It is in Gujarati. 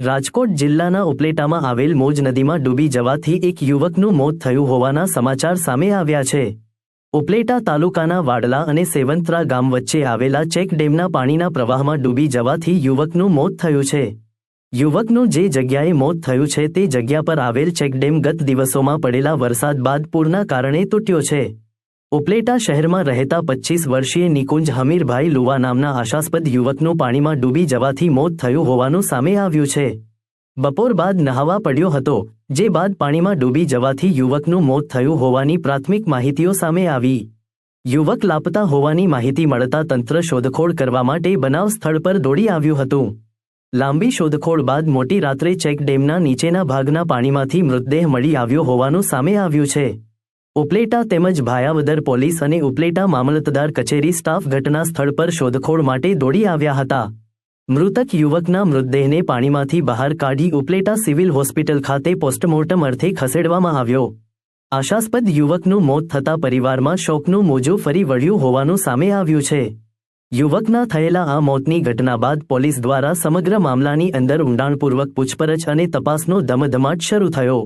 રાજકોટ જિલ્લાના ઉપલેટામાં આવેલ મોજ નદીમાં ડૂબી જવાથી એક યુવકનું મોત થયું હોવાના સમાચાર સામે આવ્યા છે. ઉપલેટા તાલુકાના વાડલા અને સેવંતરા ગામ વચ્ચે આવેલા ચેક ડેમના પાણીના પ્રવાહમાં ડૂબી જવાથી યુવકનું મોત થયું છે. યુવકનું જે જગ્યાએ મોત થયું છે તે જગ્યા પર આવેલ ચેકડેમ ગત દિવસોમાં પડેલા વરસાદ બાદ પૂરના કારણે તૂટ્યો છે. ઉપલેટા શહેરમાં રહેતા પચ્ચીસ વર્ષીય નિકુંજ હમીરભાઈ લુવા નામના આશાસ્પદ યુવકનું પાણીમાં ડૂબી જવાથી મોત થયું હોવાનું સામે આવ્યું છે. બપોર બાદ નહાવા પડ્યો હતો, જે બાદ પાણીમાં ડૂબી જવાથી યુવકનું મોત થયું હોવાની પ્રાથમિક માહિતીઓ સામે આવી. યુવક લાપતા હોવાની માહિતી મળતા તંત્ર શોધખોળ કરવા માટે બનાવ સ્થળ પર દોડી આવ્યું હતું. લાંબી શોધખોળ બાદ મોટી રાત્રે ચેક ડેમના નીચેના ભાગના પાણીમાંથી મૃતદેહ મળી આવ્યો હોવાનું સામે આવ્યું છે. ઉપલેટા તેમજ ભાયાવદર પોલીસ અને ઉપલેટા મામલતદાર કચેરી સ્ટાફ ઘટના સ્થળ પર શોધખોળ માટે દોડી આવ્યા હતા. મૃતક યુવકના મૃતદેહને પાણીમાંથી બહાર કાઢી ઉપલેટા સિવિલ હોસ્પિટલ ખાતે પોસ્ટમોર્ટમ અર્થે ખસેડવામાં આવ્યો. આશાસ્પદ યુવકનું મોત થતા પરિવારમાં શોકનું મોજું ફરી વળ્યું હોવાનું સામે આવ્યું છે. યુવકના થયેલા આ મોતની ઘટના બાદ પોલીસ દ્વારા સમગ્ર મામલાની અંદર ઊંડાણપૂર્વક પૂછપરછ અને તપાસનો ધમધમાટ શરૂ થયો.